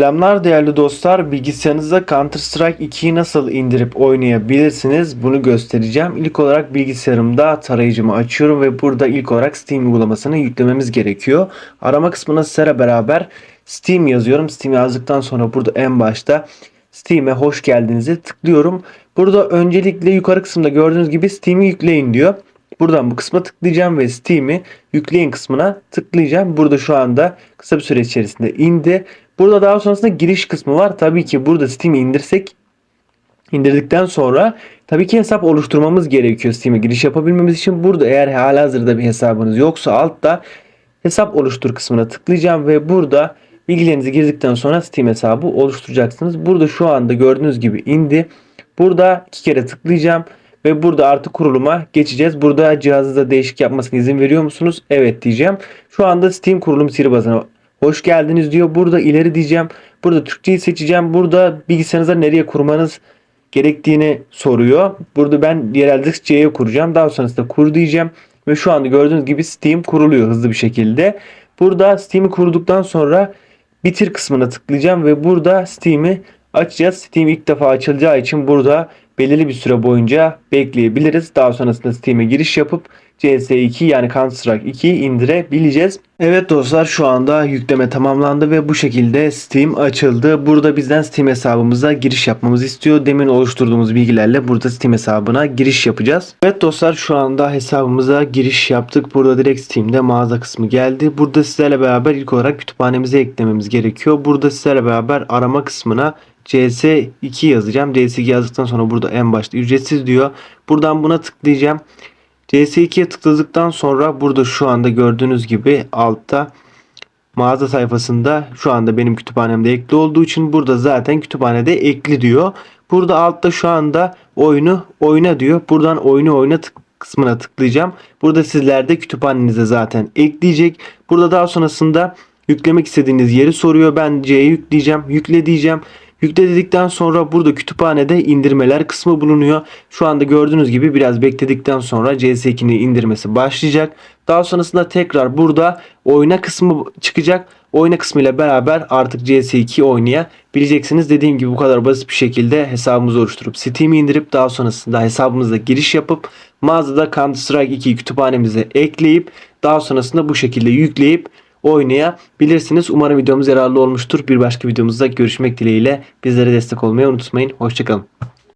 Selamlar değerli dostlar. Bilgisayarınızda Counter Strike 2'yi nasıl indirip oynayabilirsiniz bunu göstereceğim. İlk olarak bilgisayarımda tarayıcımı açıyorum ve burada ilk olarak Steam uygulamasını yüklememiz gerekiyor. Arama kısmına sizlere beraber Steam yazıyorum. Steam yazdıktan sonra burada en başta Steam'e hoş geldinizi tıklıyorum. Burada öncelikle yukarı kısımda gördüğünüz gibi Steam'i yükleyin diyor. Buradan bu kısma tıklayacağım ve Steam'i yükleyin kısmına tıklayacağım. Burada şu anda kısa bir süre içerisinde indi. Burada daha sonrasında giriş kısmı var. Tabii ki burada Steam'i indirsek indirdikten sonra tabii ki hesap oluşturmamız gerekiyor Steam'e giriş yapabilmemiz için. Burada eğer halihazırda bir hesabınız yoksa altta hesap oluştur kısmına tıklayacağım ve burada bilgilerinizi girdikten sonra Steam hesabı oluşturacaksınız. Burada şu anda gördüğünüz gibi indi. Burada iki kere tıklayacağım ve burada artık kuruluma geçeceğiz. Burada cihazınızda değişik yapmasına izin veriyor musunuz? Evet diyeceğim. Şu anda Steam kurulum sihirbazına hoş geldiniz diyor. Burada ileri diyeceğim. Burada Türkçeyi seçeceğim. Burada bilgisayarınıza nereye kurmanız gerektiğini soruyor. Burada ben yerel disk C'ye kuracağım. Daha sonrasında kur diyeceğim. Ve şu anda gördüğünüz gibi Steam kuruluyor hızlı bir şekilde. Burada Steam'i kurduktan sonra bitir kısmına tıklayacağım ve burada Steam'i açacağız. Steam ilk defa açılacağı için burada belirli bir süre boyunca bekleyebiliriz. Daha sonrasında Steam'e giriş yapıp CS2 yani Counter Strike 2'yi indirebileceğiz. Evet dostlar şu anda yükleme tamamlandı ve bu şekilde Steam açıldı. Burada bizden Steam hesabımıza giriş yapmamızı istiyor. Demin oluşturduğumuz bilgilerle burada Steam hesabına giriş yapacağız. Evet dostlar şu anda hesabımıza giriş yaptık. Burada direkt Steam'de mağaza kısmı geldi. Burada sizlerle beraber ilk olarak kütüphanemize eklememiz gerekiyor. Burada sizlerle beraber arama kısmına CS2 yazacağım. CS2 yazdıktan sonra burada en başta ücretsiz diyor. Buradan buna tıklayacağım. CS2'ye tıkladıktan sonra burada şu anda gördüğünüz gibi altta mağaza sayfasında şu anda benim kütüphanemde ekli olduğu için burada zaten kütüphanede ekli diyor. Burada altta şu anda oyunu oyna diyor. Buradan oyunu oyna tık kısmına tıklayacağım. Burada sizler de kütüphanenize zaten ekleyecek. Burada daha sonrasında yüklemek istediğiniz yeri soruyor. Ben C'ye yükleyeceğim. Yükle diyeceğim. Yükle dedikten sonra burada kütüphanede indirmeler kısmı bulunuyor. Şu anda gördüğünüz gibi biraz bekledikten sonra CS2'nin indirmesi başlayacak. Daha sonrasında tekrar burada oyna kısmı çıkacak. Oyna kısmı ile beraber artık CS2 oynayabileceksiniz. Dediğim gibi bu kadar basit bir şekilde hesabımızı oluşturup Steam'i indirip daha sonrasında hesabımıza giriş yapıp mağazada Counter Strike 2'yi kütüphanemize ekleyip daha sonrasında bu şekilde yükleyip oynayabilirsiniz. Umarım videomuz yararlı olmuştur. Bir başka videomuzda görüşmek dileğiyle bizlere destek olmayı unutmayın. Hoşçakalın.